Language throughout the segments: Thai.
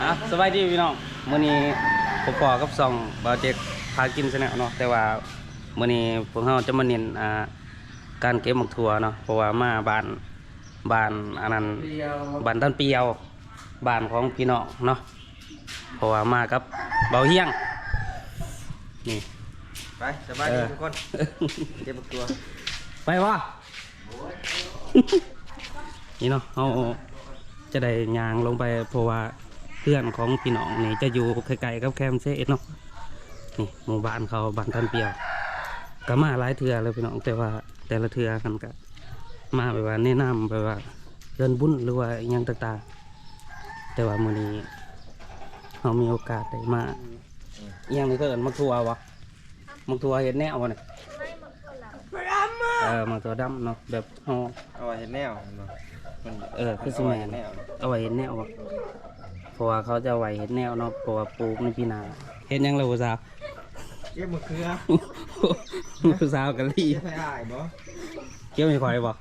อะสบายดีพี่น้องมื้อนี้ผมปอกับซองบาเจกพากินซะแล้วเนาะแต่ว่ามื้อนี้พวกเราจะมาเน้นอ่าการเก็บหมกถั่วเนาะเพราะว่ามาบ้านบ้านอันนั้นบ้านต้นเปียวบ้านของพี่น้องเนาะเพราะว่ามากับเบาเฮียงนี่ไปสบายดีเออทุกคนเก็บตัวไปวะนี่เนาะเอาจะได้ยางลงไปเพราะว่า เพื่อนของพี่น้องนี่จะอยู่ไกลๆกับแคมป์เซเนาะนี่หมู่บ้านเขาบ้านทันเปียวก็มาหลายเทือเลยพี่น้องแต่ว่าแต่ละเทือกันก็มาแบบว่าแนะนำแบบว่าเดินบุญหรือว่าอหยังต่างๆแต่ว่ามื้อนี้เรามีโอกาสได้มาอหยังนี่ก็เอิ้นมักทัววะมักทัวเห็ดแนววะเนี่ยเออมาตัวดำเนาะแบบเฮาเอาไว้เห็นแนวมันบ่มันเออคือสิแมนเอาไว้เห็นแนวเอาไว้เห็นแนวอะ เพราะว่าเขาจะเอาไว้เห็นแนวเนาะเพราะว่าปลูกในปีหน้าเห็นยังเลยผู้สาวเก็บมะเขือผู้สาวกะลี่เก็บให้อายบ่เกี่ยวไม่ค่อยบ่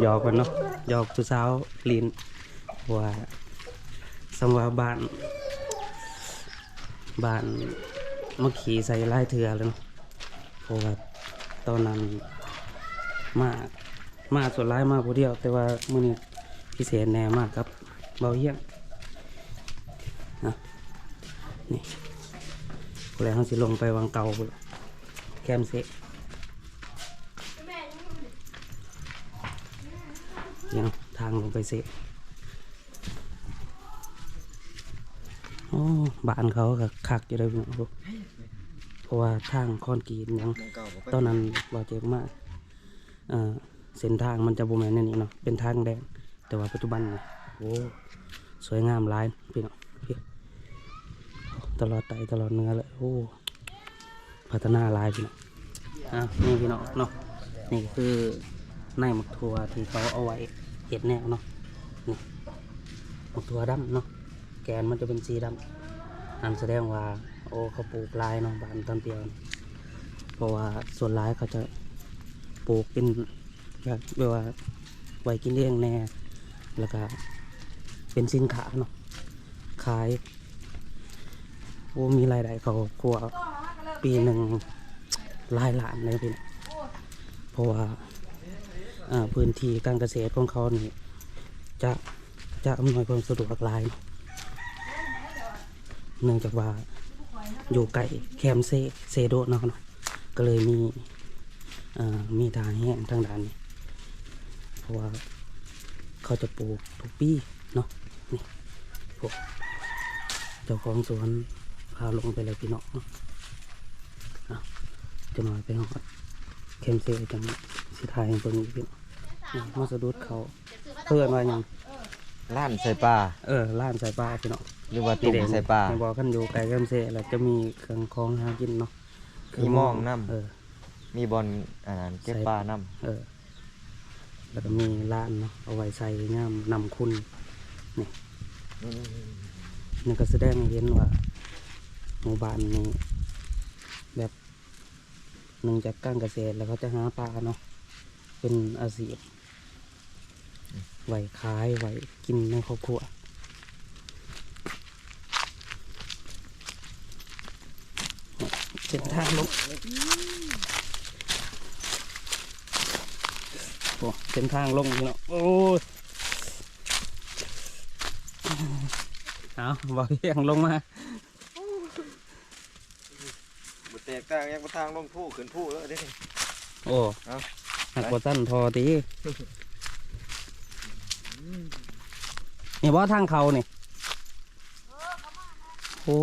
หยอกกันเนาะหยอกผู้สาวลีนว่าสำว่าบ้านบ้านมาขี่ใส่ไล่เถือเลยเนาะเพราะว่าตอนนั้นมามาส่วนร้ายมาผู้เดียว แต่ว่ามื้อนี้ พิเศษแน่มากครับ เบาเยี่ยงนะนี่ผู้ใดเขาสิลงไปวังเก่าแคมเซนี่เนาะทางลงไปเซโอ้บ้านเขาก็คักอยู่เลยพี่น้องเพราะว่าทางคอนกรีตยังตอนนั้นบ่เจ็บมากเออเส้นทางมันจะบ่แมนแนวนี่เนาะเป็นทางแดง แต่ว่าปัจจุบันนี่โอ้สวยงามหลายพี่น้องพี่ตลอดไตตลอดเนื้อเลยโอ้พัฒนาหลายพี่น้องอะนี่พี่น้องเนาะนี่คือในหมักถั่วที่เขาเอาไว้เห็ดแนวเนาะนี่หมักถั่วดำเนาะแกนมันจะเป็นสีดำนั่นแสดงว่า โอ้เขาปลูกหลายเนาะบ้านตอนเปียวนี่เพราะว่าส่วนร้ายเขาจะปลูกเป็นแบบแบบว่าไว้กินเลี้ยงแน่ แล้วก็เป็นสินค้าเนาะขายโอ้มีรายได้เขาครัวปีหนึ่งหลายล้านเลยพี่เพราะว่าพื้นที่การเกษตรของเขานี่จะจะอำนวยความสะดวกหลายเนาะเนื่องจากว่าอยู่ไกลแคมเซเซโดเนาะนะก็เลยมีมีทางแห้งทางด้านนี้เพราะว่า เขาจะปลูกทุกปีเนาะนี่พวกเจ้าของสวนพาลงไปเลยพี่น้องเนาะอะจะมาไปหอดเคมเซจังสิทายให้เบิ่งอีกพี่น้องนี่มาสะดุดเขาเพื่อนว่าหยังล้านใส่ปลาเออล้านใส่ปลาพี่น้องหรือว่าตุ่มใส่ปลาในบอกกันอยู่ไกลเคมเซแล้วจะมีเครื่องคองหากินเนาะมีหม้องน้ำเออมีบอลอ่าเก็บปลาน้เออ แล้วก็มีร้านเนาะเอาไว้ใส่ย่ามนำคุณำนี่นี่ก็แสดงให้เห็นว่าหมู่บ้านนี้แบบหนึ่งจากการเกษตรแล้วเขาจะหาปลาเนาะเป็นอาชีพไว้ขายไว้กินในครอบครัวเส้นทางลง โอ้เส้นทางลงพี่เนาะโอ้ยเอาบอกเรียงลงมาบ่แตกต่างยังบ่ทางลงผู้ขึ้นผู้แล้วเด้ โอ้เอา หักบสั้นทอตีนี่ว่าทางเขานี่โอ้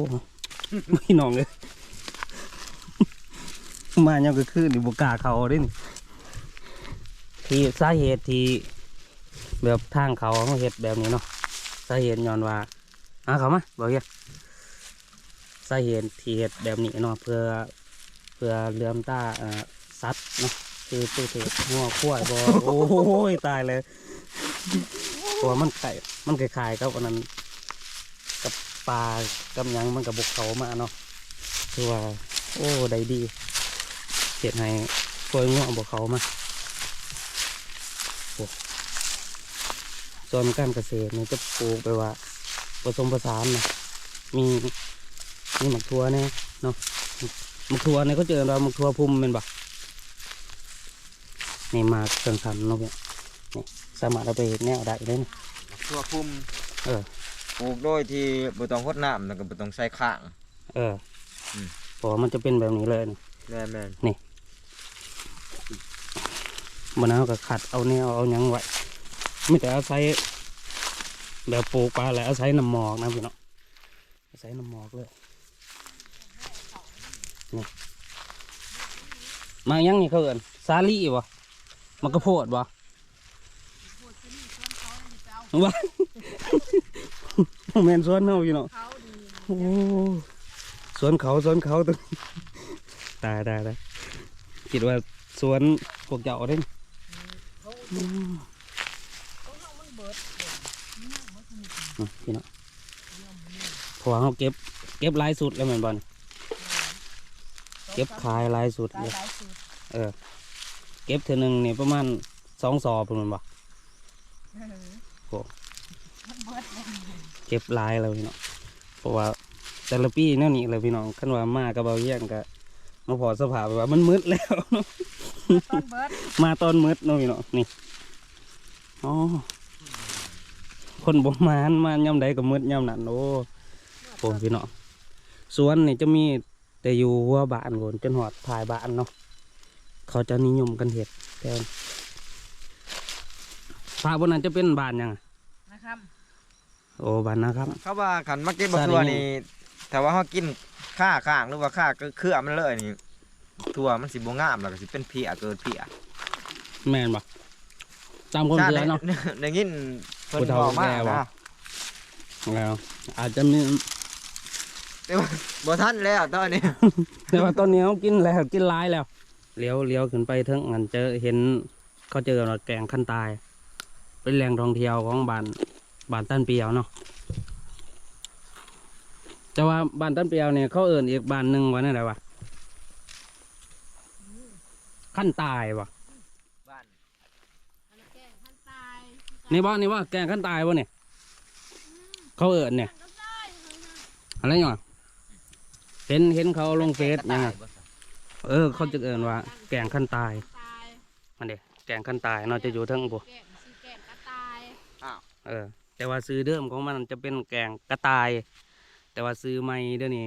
ไม่นองเลย มาเนี่ยก็คือนี่บุกล้าเขาเด้นี่ ที่สาเหตุที่แบบทางเขาเขาเห็ดแบบนี้เนาะสาเหตุย้อนว่าอะเขามาบอกยังสาเหตุที่เห็ดแบบนี้เนาะเพื่อเพื่อเลื่อมตาเอ่อสัตว์เนาะคือตัวเตะหัวขั้วบอโอ้ยตายเลยเพราะว่ามันไก่มันคล้ายๆกับอันนั้นกับปลากับยังมันกับบุกเขามาเนาะคือว่า โอ้ได้ดีเห็ดให้ปล่อยงัวบุกเขามา โอ้สส่วนการเกษตรนี่จะปลูกไปว่าผสมผสานนะมีมีหมักทั่วเนี่ยเนาะหมักทั่วเนี่ยก็เจอเราหมักทั่วพุ่มเป็นบ่นี่มาเครื่องทำเนาะพี่นี่สามารถเอาไปเฮ็ดแนวได้เลยนี่ตัวพุ่มเออปลูกโดยที่บ่ต้องรดน้ำแล้วก็บ่ต้องใส่ข้าง เอออมเพราะว่ามันจะเป็นแบบนี้เลยนี่แม่นแม่น มันเอาก็ขัดเอาแนวเอาหยังไว้ไม่แต่เอาใช้แบบปลูกปลาแหละเอาใช้น้ำหมอกนะพี่เนาะเอาใช้น้ำหมอกเลยนี่มายังนี่เขาเอินซาลี่วะมันก็โพดวะว่าแมนสวนเฮาอยู่เนาะเขาดีโอ้สวนเขาสวนเขาตรงนี้ตายตายตายคิดว่าสวนพวกเจ้าเด้ นเขาอืมเขาเอามันเบิดอะพี่นาะเพราะว่าเขาเก็บ เก็บลายสุดแล้วแม่นบอลเก็บขายลายสุดเลยเออ เก็บเท่านึงนี่ประมาณสองซอเป็นมันบ่เออโอ้มันเบิดเก็บลายแล้วพี่เนาะเพราะว่าแต่ละปีแนั่นนี่เลยพี่น้องคันว่ามากกับเบาเยี่ยงก็มาพอสภาพแบบว่ามันมืดแล้ว มาตอนมืดเนาะพี่เนาะนี่อ๋อคนบ่มานมาย่ำใดก็มืดย่ำนั้นโอ้โหพี่เนาะสวนนี่จะมีแต่อยู่หัวบ้านโคนจนหอดถ่ายบ้านเนาะเขาจะนิยมกันเห็ดแทนฝาบนนั้นจะเป็นบ้านหยังอะนะครับโอ้บ้านนะครับ เขาว่าขันมาเก็บบักทั่วนี่ถ้าว่าเฮากินข้าข้างหรือว่าข้าก็เครือมันเลยนี่ ทั่วมันสิบงามแล้วก็สิเป็นเพียเกิดเพียแม่นบ่ตามความเชื่อเนาะได้ได้ยินเพิ่นผู้เฒ่าบอกมากว่านะแล้ว อาจจะมีแต่ว่าบ่ทันแล้วตอนนี้ แต่ว่าตอนนี้เขากินแล้วกินหลายแล้วเลี้ยวเลี้ยวขึ้นไปเทั้งอันเจอเห็นเขาเจอแกงขั้นตาย เป็นแหล่งท่องเที่ยวของบ้านบ้านต้นเปียวเนาะแต่ว่าบ้านต้นเปียวเนี่ยเขาเอิ่นอีกบ้านหนึ่งว่านั่นแหละวะ ขั้นตายวะบ้านอันนั้นแกงพันตายนี่บ่นี่ว่าแกงขั้นตายวะเนี่ยเขาเอิ่นเนี่ยก็ได้เลยนะอะไรอย่างเงี้ยเห็นเห็นเขาลงเฟซยังไงเออ เขาจะเอิ่นว่า แกงขั้นตายตายมันเด็แกงขั้นตายเนาะจะอยู่เทั้งบุแกงสีแกงกระตายเออ แต่ว่าซื้อเดิมของมันจะเป็นแกงกระต่าย แต่ว่าซื้อใหม่เดี๋ยวนี้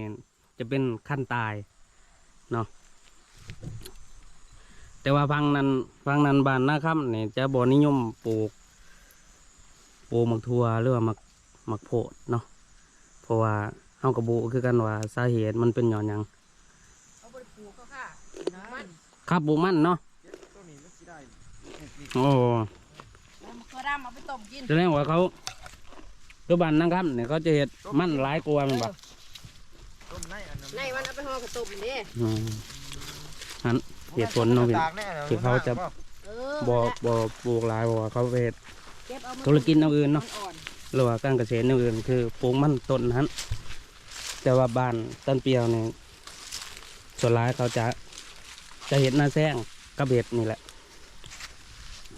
จะเป็นขั้นตายเนาะ แต่ว่าพังนั้นพังนั้นบ้านนะครับเนี่ยจะบ่นิยมปลูกปลูกหมักทั่วหรือว่าหมักหมักโพดเนาะเพราะว่าเฮากระบุคือกันว่าสาเหตุมันเป็นหย่อนหยังเอาไปปลูกเขาค่ะมันครับปลูกมันเนาะตัวนี้มันสิได้โอ้แล้วมันก็ดำเอาไปต้มกินแสดงว่าเขาคือบ้านนะครับเนี่ยเขาจะเห็ดมันหลายกว่าแมันบ่ต้มในอันนั้นในมันเอาไปห่อกระต้มนี่อืมอัน เหตุผลเนาะพี่ตากแน่นะที่เขาจะเออบ่นั่นแหละบ่ปลูกหลายเพราะว่าเขาไปเฮ็ดเก็บเอามาธุรกิจแนวอื่นเนาะมัอ่อนหรือว่าการเกษตรแนวอื่น คือปลูกมันต้นนั้นแต่ว่าบ้านต้นเปียวเนี่ยส่วนหลายเขาจะจะเห็ดหน้าแซงกับเห็ดนี่แหละ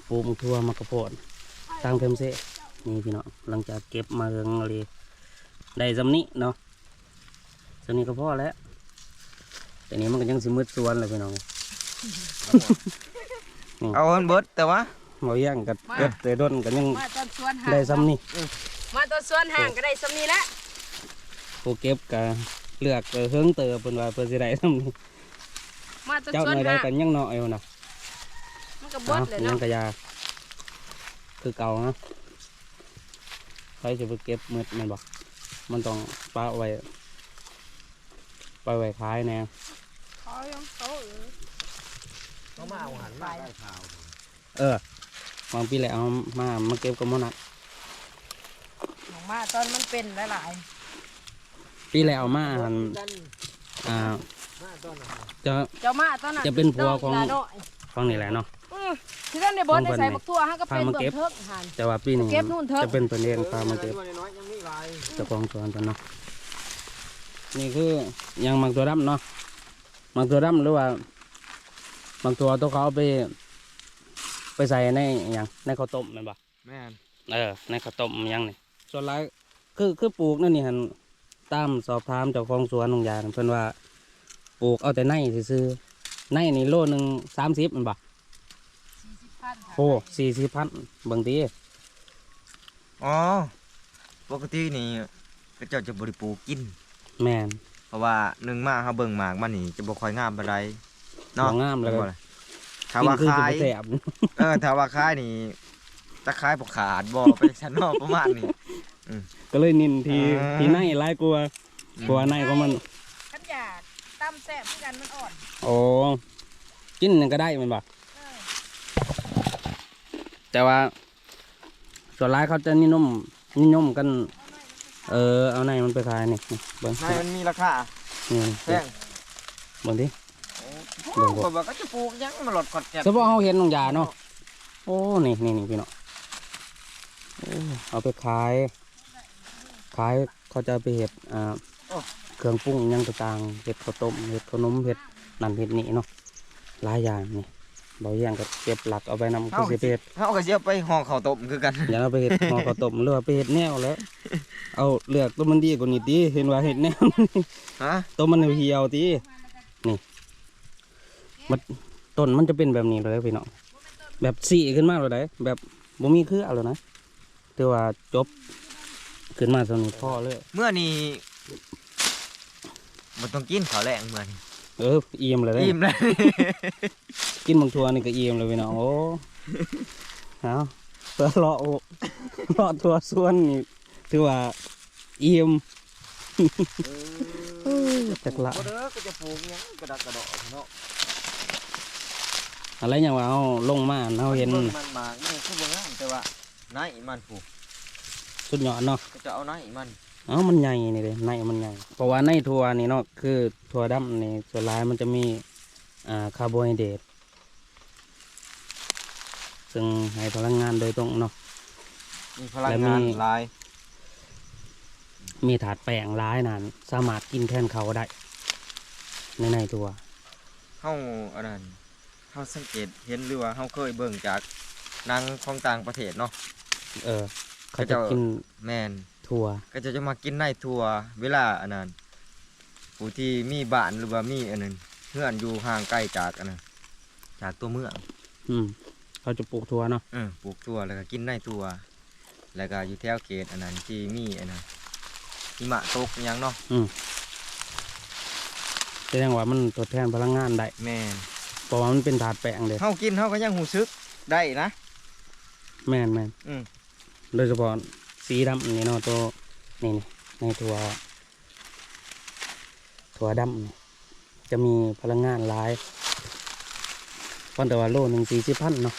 ปลูกมะทั่วมะกระโพดทางเทมเซนี่พี่เนาะหลังจากเก็บมาเรืองเลยได้สำนี้เนาะสำนี้ก็พอแล้วแต่นี้มันก็ยังสิมืดสวนเลยพี่น้อง เอาอันเบิดแต่ว่าเราย่างกับเก็บแต่ด้นกันยังมาต้นสวนห่างได้ซ้ำนี่มาต้นสวนห่างก็ได้ซ้ำนี้แหละผู้เก็บก็เลือกเออเฮิงเตอเพิ่นว่าเพิ่นสิได้ซ้ำนี่มาต้นเจ้าสวนหน่อยได้ห่างกันยังน้อยอยู่นะมันก็เบิดเลยยัเนาะงกระยาคือเก่านะใครจะไปเก็บมืดแมันบอกมันต้องปะไว้ไปไว้ขายแน่เขายังเขาเออ เขามาเอาหันมาได้ข่าวเออวางปีแล้วเอามามาเก็บกับมันนักออกมาตอนมันเป็นหลายปีแล้วมาหันอ่ามาตอนนั้นจะ ๆเจ้ามาตอนนั้นจะเป็นผัวของดกหลาน้อยฟังนี่แหละเนาะ อือที่นั่นได้บอสได้ใส่ของเพิ่นบักตัวฮะก็เป็นพามาเบื้อเก็บงเทิกหัน แต่ว่าปีนี้เก็บนู่นเถอะ จะเป็นตัวเองพามาเก็บตัวน้อยๆยังมีหลายเจ้าของสวนกันเนาะนี่คือยังมักตัวดำเนาะมักตัวดำหรือว่า มักตัวตัวเขาเอาไป ไปใส่ในอหย่างในข้าวต้มแมันบ่แม่นเออในข้าวต้มอิหยังนี่ส่วนหลายคือคือปลูกนั่นนี่หันตามสอบถามเจ้าของสวนของยางเพิ่นว่าปลูกเอาแต่ในซื่อๆในนี่โลหนึง30มันบ่สี่สิบพันค่ะโอ้สี่สิบพันบางทีอ๋อปกตินี่ก็เจ้าจะบริปลูกกิน แม่นเพราะว่าหนึ่งมาเขาเบิ่งหมากมันนี่จะบ่ค่อยงามปานใด เนาะบ่งามเลยบ่ถ้าว่ากินคือขายจะบ่แสบเออถ้าว่าขายนี่ตะขายบ่ขาดบ่ไปชั้นนอกประมาณนี้ก็เลยนินทีอ่าทีในหลายกลัวากลัวในก็มันขันอยากตั้มแซ่บคือกันมันอ่อนโอ้กินหยังก็ได้แมันบ่เออแต่ว่าส่วนร้ายเขาจะนิยมนิยมกัน เออเอาในมันไปขายนี่นี่เบิ่งนายมันมีราคานี่แพงเบิ่งดิ โอ้คนบอกก็จะปลูกหยังมาหลดขอดแก่นเฉพาะเขาเห็นน้องยาเนาะโอ้นี่นี่นี่พี่เนาะโอ้เอาไปขาย ขายเขาจะเอาไปเห็ดอ่าเครื่องปรุงหยังต่างๆเห็ดข้าวต้มเห็ดขนมเห็ดนั่นเห็ดนี่เนาะหลายอย่างนี่เบาอย่างก็เก็บหลักเอาไปนำคือสิไปเฮ็ดเฮาก็สิเอาไปห่อข้าวต้มคือกันอย่าเอาไปเห็ดห่อข้าวต้มหรือว่าไปเห็ดแนวแล้ว เอาเลือกตัวมันดีกว่านี้ตีเห็นว่าเห็ดแนวฮะตัวมันเหี่ยวๆตีนี่ มันต้นมันจะเป็นแบบนี้เลยพี่น้องแบบสีขึ้นมาเลยได้แบบบ่มีเครือเลยนะแต่ว่าจบขึ้นมาตรงนี้พ่อเลยเมื่อนี้บ่ต้องกินข้าวแรงเมื่อนี้เอออิ่มเลยเด้อิ่มเลยกินบางทัวนี่ก็อิ่มเลยพี่น้องโอ้เอาเพื่อเลาะโอ้เลาะทัวส่วนนี่ถือว่าอิ่มจักละบ่เด้อก็จะปลูกหยังกระดักกระดอกเนาะ อะไรอย่างว่าเอาลงมาเราเห็นบิ่งมันหมากนี่คือบ่งามแต่ว่าไหนมันปลูกสุดยอดเนาะก็จะเอาไหนมันเอ้ามันใหญ่นี่เลยในมันใหญ่เพราะว่าในถั่วนี่เนาะคือถั่วดำนี่ส่วนร้ายมันจะมีอ่าคาร์โบไฮเดรตซึ่งให้พลังงานโดยตรงเนาะ มีพลังงานและมีหลาย มีถาดแป้งร้ายนั่นสามารถกินแทนเขาวได้ในในถั่วเฮาอันนั้น เฮาสังเกตเห็นหรือว่าเฮาเคยเบิ่งจากหนังของต่างประเทศเนาะ เออ เขาเขาจะจะกินแม่นถั่วก็จะจะมากินในทัวเวลาอันนั้นผู้ที่มีบ้านหรือว่ามีอันนั้นเพื่อนอยู่ห่างไกลจากอันนั้นจากตัวเมืองอืมเขาจะปลูกถั่วเนาะเออปลูกทัวแล้วก็กินในทัวแล้วก็อยู่แถวเขตอันนั้นที่มีอันนั้นหิมะตกอิหยังเนาะแสดงว่ามันทดแทนพลังงานได้แม่น เพราะว่ามันเป็นถาดแป้งเด้เฮากินเฮาก็ยังหูซึกได้นะ แม่นแม่นอืม โดยเฉพาะสีดำนี่เนาะตัวนี่นี่ในถั่วถั่วดำนี่จะมีพลังงานหลายเพราะแต่ว่าโลหนึ่งสี่สิบพันเนาะ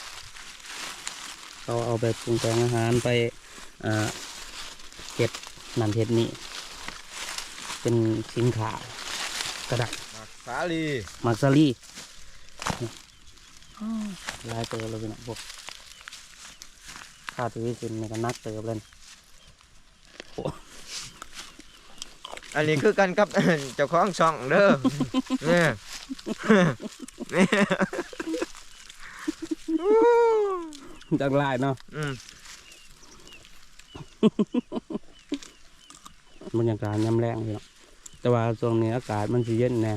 เราเอาไปปรุงแต่งอาหารไปอ่าเห็ดนั่นเห็ดนี่เป็นสินค้ากระดักมักสาลี มักซารีห ลายเติบเลยพี่น้องพวกข้าวที่ขึ้นนี่ก็นักเติบเลยอันนี้คือกันกับ เจ้าของช่องเด้อเนี่ยเนี่ยจากลายเนาะอืมบรรยากาศยามแรงพี่เนาะแต่ว่าช่วงนี้อากาศมันสิเย็นแน่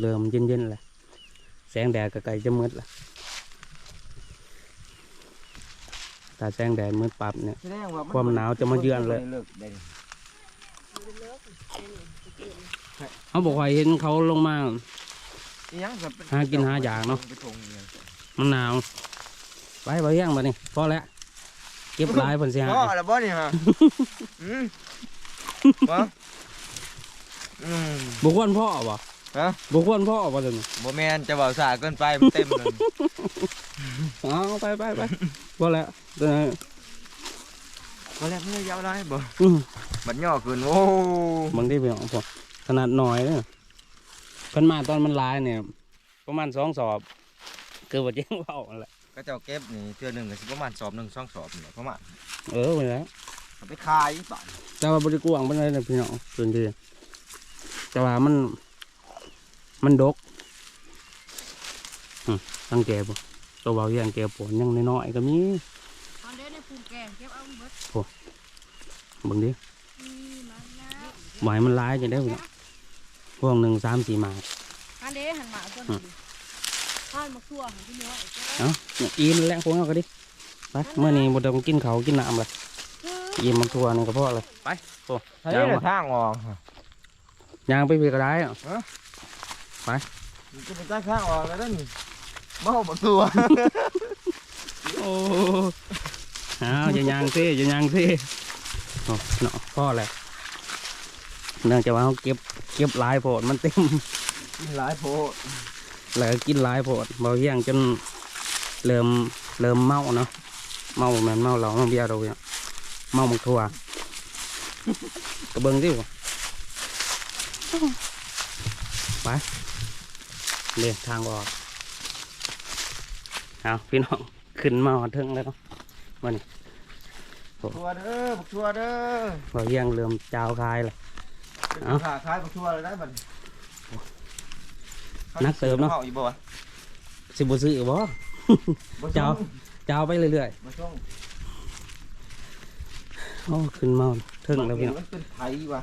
เริ่มเย็นๆแหละ แสงแดดก็ใกล้จะมืดละถ้าแสงแดดมืดปรับเนี่ย แสดงว่าความหนาวจะมาเยือนเลย ลิกได้เขาบอกว่าเห็นเขาลงมา อิหยังก็เป็หากินหาอย่างเนาะ ไปทงอิหยังมันหนาวไปไปย่างมานี่พอแล้วเก็บหลายผลเสียหายพ่อแล้วบ่นี่ฮะอืมบ่อืมบุคคลพ่อบ่ ฮะบุคคลพ่อบ่จังบ่แม่นจะเว้าสาเกินไปมันเต็มเลยเอาไปไปไปพอแล้วเดี๋ยวนะบ่แล้วมันยาวได้บ่อืมบัดย่อขึ้นโอ้บางทีพี่น้องพอขนาดน้อยเนี่ยเพิ่นมาตอนมันหลายเนี่ยประมาณสองสอบคือว่าเจ๊งเว่านั่นแหละก็เจ้าเก็บนี่เทื่อหนึงก็สิประมาณสอบหนึงสองสอบนี่แหละประมาณเออไปแล้วเอาไปขายบาดแต่ว่าบริกวางเป็นไรนะพี่น้องส่วนที่แต่ว่ามัน มันดกอืมสังเกตบ่ตัวเบาเยี่ยงเก็บผลยังน้อยๆก็มีตอนเด้ในภูมิแกงเก็บเอาเบิดเบิ่งดิมีมันนะหมายมันร้ายจะได้พี่น้องพวงหนึ่งสามสี่หมาอันเด้หันมาต้นนี้ทอดมะทั่วหันที่เนื้ออีกเอ้าเนี่ยอิ่มแล้วพวกเราก็ดิไปเมื่อนี้บ่ต้องกินเขาวกินน้ำเลยอิ่มมันทั่วนี่ก็พอเลยไปโอ้เฮ้ยยางน่ะวะทางออกยางไปพี่ก็ได้อะมันจะเป็นทางออกแล้วนั่นนี่บ่เอาบักตัวโอ้อ้าวอย่ายางซิอย่ายางซิโอ้เนาะพ่อแหละเนื่องจากว่าเขาเก็บเก็บหลายโพดมันเต็มกินหลายโพดแล้วก็กินหลายโพดเบาเฮียงจนเริ่มเริ่มเมาเนาะเมาเหมือนเมาเหล้าเมาเบียร์เราเนี่ยเมาหมกทั่วกระเบื้องดิวะไป เรียทางออกเอาพี่น้องขึ้นมาหอดเทิงแล้วเนาะทัวเด้อบักทัวเด้อเบาเฮียงเริ่มจาวคายเลยเป็นเอ้าขาคล้ายบักทัวเลยได้บัดนักเติมเนาะข้อยู่บ่วะสิบุซื้อบ่บ่เจ้าจาวไปเรื่อยบ่ช่องๆโอ้ขึ้นมาเทิงแล้วพี่น้องมันเป็นไผว่ะ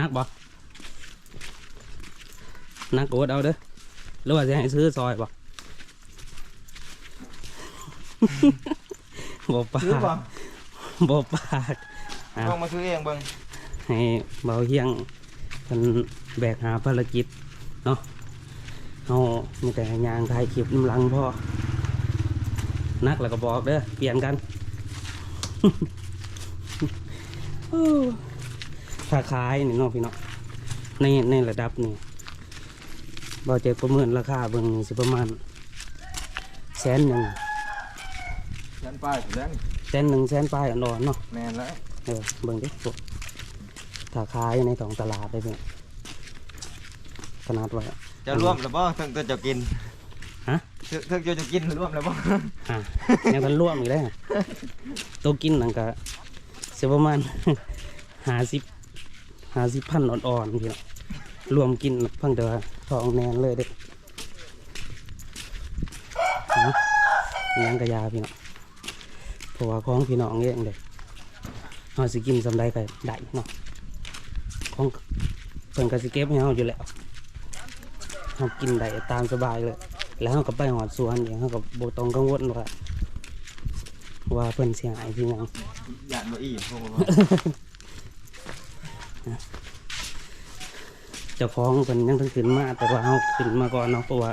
นักบ่ นักโอดเอาเด้อหรือว่าจะให้ซื้อซอยบ่บ่ปาซื้อกบ่บ่ปากอะลองมาซื้อเองเบิ่งให้เบาเฮียงเป็นแบกหาภารกิจเนาะเอามีแต่ยางถ่ายคลิปน้ำหลังพ่อนักแล้วก็บอกเด้อเปลี่ยนกันโอ้ถ้าขายนี่เนาะพี่เนาะในในระดับนี้ บอเจประเมินราคาเบิ่งสิประมาณแสนหนึ่งแทนป้ายแล้วนี่แสนหนึ่งแสนปลายอ่อนๆเนาะแม่นแล้วเออเบิ่งดิพวกถ้าขายในท้องตลาดได้เพียขนาดว่าจะร่วมหรือบ่ถึงจะจะกินฮะถึงถึงจะจะกินร่วมแล้วบ่อะยังทันร่วมอีกแล้วตัวกินนั่นก็เสียประมาณหาสิบหาสิบพันอ่อนๆพี่เนาะรวมกินเพิ่งแต่ว่าท องแนนเลยเด็กนะอิหยังกระยาพี่เนาะเพราะว่าของพี่น้องเองเด็กเราสิกินสำได้ก็ได้เนาะของเพิ่นก็สิเก็บให้เราอยู่แล้วเรากินได้ตามสบายเลย แล้วเราก็ไปหอดสวนอย่างเราก็บ่ต้องกังวลว่าว่าเพิ่นเสียหายที่หยังหยาดบ่อีพวกมันเจ้าของเพิ่นยังต้องขึ้นมาแต่ว่าเฮาขึ้นมาก่อนเนาะเพราะว่า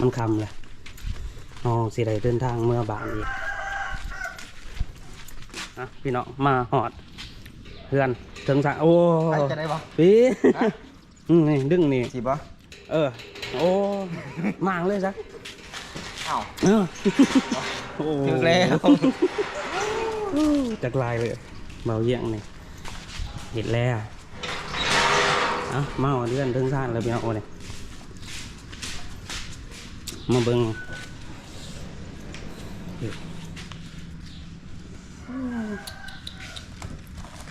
มันคำแหละเฮาสิได้เดินทางเมื่อบ้านอีกอะพี่น้องมาหอดเพื่อนถึงสระโอ้ใครจะได้บ่ปีฮะอืมนี่ดึงนี่สิบ่เออโอ้มางเลยซะอ้าวเออโอ้ถึงแล้วจากลายเลยเบาเยี่ยงนี่เห็นแล้วเอ้ามาเอาเดือนถึงซ่านแล้วพี่น้องโอ้เนี่ยมาเบิ่ง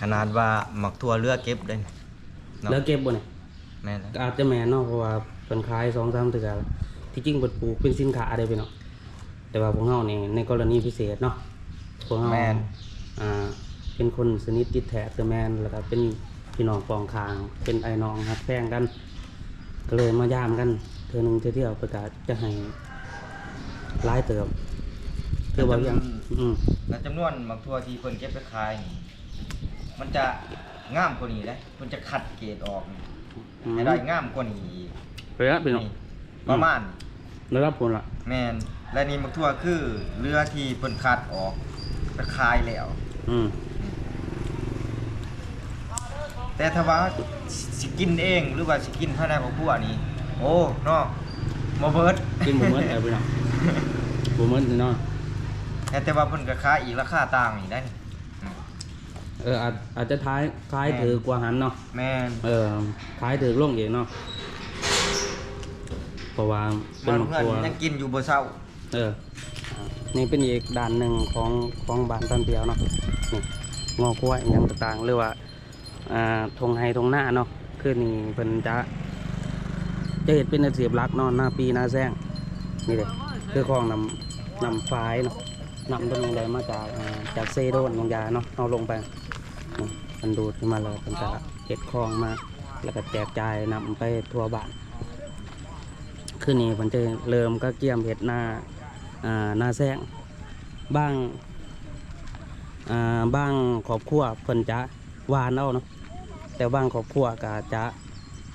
ขนาดว่าหมักทั่วเลือกเก็บได้เลิกเก็บบ่เนี่ยแม่นแล้วก็อาจจะแม่นเนาะเพราะว่าเป็นขายสองสามเดือนแล้วที่จริงเปิดปลูกเป็นสินค้าได้พี่น้องแต่ว่าพวกเฮานี่ในกรณีพิเศษเนาะพวกเฮาแม่นอ่าเป็นคนสนิทติดแท้คือแม่นแล้วก็เป็น พี่น้องปองคางเป็นไอ้น้องฮักแพงกัน ก็เลยมายามกัน เธอหนึ่งเธอเที่ยวประกาศจะให้ร้ายเติมเธอว่ายังอืมแล้วจำนวนหมักทั่วที่เพิ่นเก็บไปขายนี่มันจะงามกว่านี้เด้เพิ่นจะคัดเกรดออกนี่ให้ได้งามกว่านี้อีกไปแล้วพี่น้องนี่ประมาณได้รับผลละแม่นและนี่หมักทั่วคือเรือที่เพิ่นคัดออกไปขายแล้ว อืม แต่ถ้าว่าสิกินเองหรือว่าสิกินภายในครอบครัวนี่โอ้เนาะบ่เบิดกินบ่เหมือนเอาพี่น้องบ่เหมือนพี่น้องแต่ว่าเพิ่นก็ขายอีกราคาต่างนี่ได้นี่อืมเอออาจอาจจะท้ายคล้ายถือกว่าหันเนาะแม่นเออขายถือลงเองเนาะเพราะว่าเป็บ้านนเพื่อนตัวยังกินอยู่บ่เช้าเอออ่านี่เป็นอีกด้านหนึ่งของของบ้านตันเปียวเนาะนี่งอกล้วยอหย่างต่างๆหรือว่าอ่า ทงไฮทงหน้าเนาะคือนี่เพิ่นจะจะเห็นเป็นอาชีพหลักเนาะหน้าปีหน้าแซงนี่เลยคือคลองนำนำฝายเนาะนำต้นลงใดมาจากจากเซโดนลงยาเนาะเอาลงไปมันดูดขึ้นมาเลยมันจะเห็ดคลองมา แล้วก็แจกจ่ายนำไปทั่วบ้านคืนนี้มันจะเริ่มก็เกี่ยมเห็ดหน้าหน้าแซงบ้างบ้างครอบครัวเพิ่นจะวานเอาเนาะ แต่บ้างครอบครัวก็จะ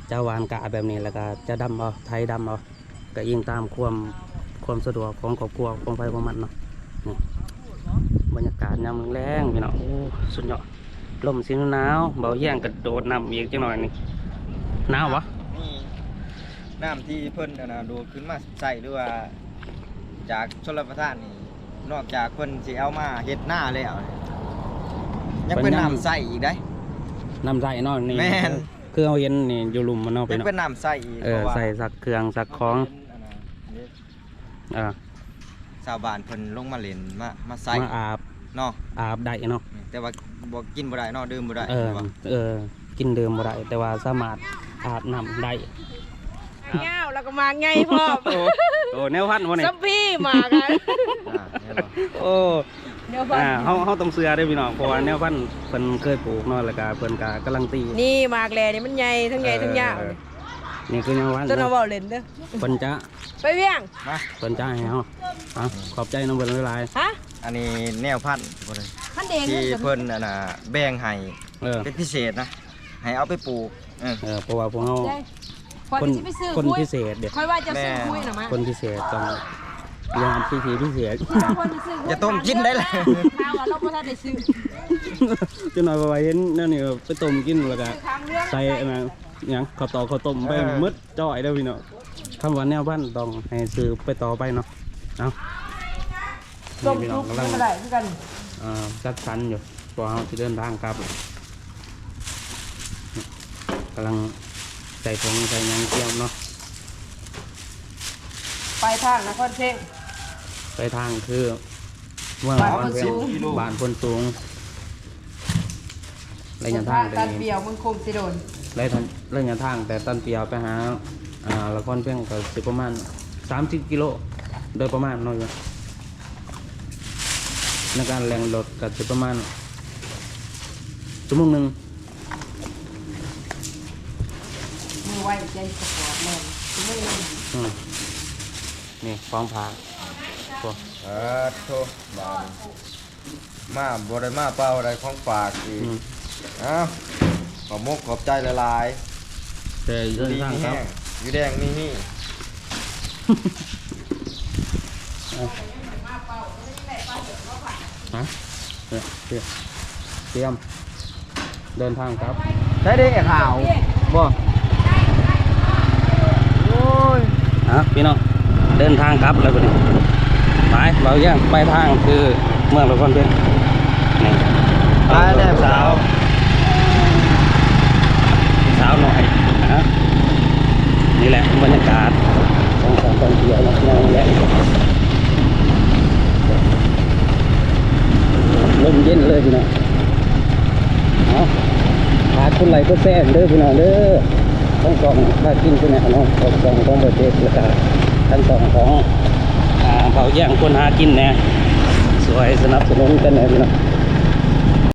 จะหวานกะแบบนี้แล้วก็จะดำเอาไทยดำเอาก็ยิงตามความความสะดวกของครอบครัวของไฟของมันเนาะนี่บรรยากาศยามแรงพี่เนาะโอ้สุดยอดลมสีหนาวเบาแย่งกระโดดน้ำอีกจังหน่อยนี่หนาววะนี่น้ำที่เพิ่นน่ะนะดูดขึ้นมาใส่หรือว่าจากชลประทานนี่นอกจากเพิ่นสิเอามาเฮ็ดหน้าแล้วนี่ยังเป็นน้ำใสอีกได้ น้ำใส่เนาะนี่แม่น คือเอาเย็นนี่อยู่หลุมมันเนาะไปยังเนาะเป็นน้ำใสอีกเออพราะว่าใส่สักเครื่องสักของมันเป็นอันน่ะเฮ็ดเออชาวบ้านเพิ่นลงมาเล่นมามาใส่มาอาบเนาะอาบได้เนาะแต่ว่าบ่กินบ่ได้เนาะดื่มบ่ได้เออว่าเออกินเดิมบ่ได้แต่ว่าสามารถอาบน้ำได้เงาแล้วก็มาไงพ่อโอ้โอ้แนวพันธุ์วะนี่ซัมพี่มากัน อ่าแน่นอนโอ้ เดี๋ยวพ่ออ่าเฮาเฮาต้องเสือได้อพี่น้องเพราะว่าแนวพันธุ์เพิ่นเคยปลูกเนาะแล้วก็เพิ่นก็กำลังตีนี่มากแลนี่มันใหญ่ทั้งใหญ่ทั้งยาวเออนี่คือแนวพันธุ์ต้นเอาเนาะเบาเล่นเด้อเพิ่นจะไปเวียงมาเพิ่นจะให้เฮาอะขอบใจน้องเพิ่นหลายฮะอันนี้แนวพันธุ์บ่ได้ขันเดงที่เพิ่นอันน่ะแบ่งให้ๆเออเป็นพิเศษนะให้เอาไปปลูกเออ เออเพราะว่าพวกเฮาคอยคนจะไปซื้อคนคุยพิเศษเด้อคอยว่าจะซื้อแม่คุยนะมาคนพิเศษต้อง ยามพิธีพิเศษคนจะซื้อคุอย่าต้มกินได้เลยข้าวว่าเราบ่ทันได้ซื้อจะหน่อยว่าเห็นนั่นนี่ไปต้มกินแล้วก็ทางเรื่องใส่อันนั้นหยังข้าวตอกข้าวต้มไปเออหมืดจ่อยเด้อพี่เนาะคำว่าแนวบ้านต้องให้ซื้อไปต่อไปเนาะเอาต้มนี่พี่น้ทุองกกำลังไม่ได้คือกันเอ่อจัดสรรอยู่พอเราจะเดินทางกลับกำลังใส่ผงใส่หยังเตรียมเนาะไปทางนครเชียงไป ทางคือเมื่อบ้านวันคนเพ็สูญงบ้านคนสูงระยะทางแต่ตันนี้เปียวมึงคงสิโดนระยะระยะทาง แต่ตันเตียวไปหาอ่าละครเพียงก็สิประมาณสามสิบกิโลโดยประมาณเน้อยอยู่ในการแรงรถก็สิประมาณชั่วโมงหนึ่งมือไว้ใจสปอร์ตแมนมืออืมนี่ฟองผาตัวเออโทบานมาบ่ได้มาเปล่าอะไรของฝากอีกอืมเอ้าขอบมกขอบใจละลายแต่ๆเดินดีทางมีครัแห้บงอยู่แดงมีนี่ฮะเนี่ยเตรียมเตรียม เดินทางครับใช่ดิข่าวบ่โอ้ย ฮะพี่น้อง เดินทางครับแล้วคนนี้ ไปเราย่างไปทางคือเมืองละครเพียงนี่ตายแล้วสาว สาวหน่อยฮะนี่แหละบรรยากาศของสามตอนเที่ยวนะนี่แหละลมเย็นเลยพี่น้องเอาฝากคนไหลก็แซ่บเด้อพี่น้องเด้อต้องกล่องถ้ากินคนไหนน้องกล่องของประเทศแล้วก็ทั้งสองของอ่า เขาแย่งคนหากินแน่สวยสนับสนุนกันแน่พี่น้อง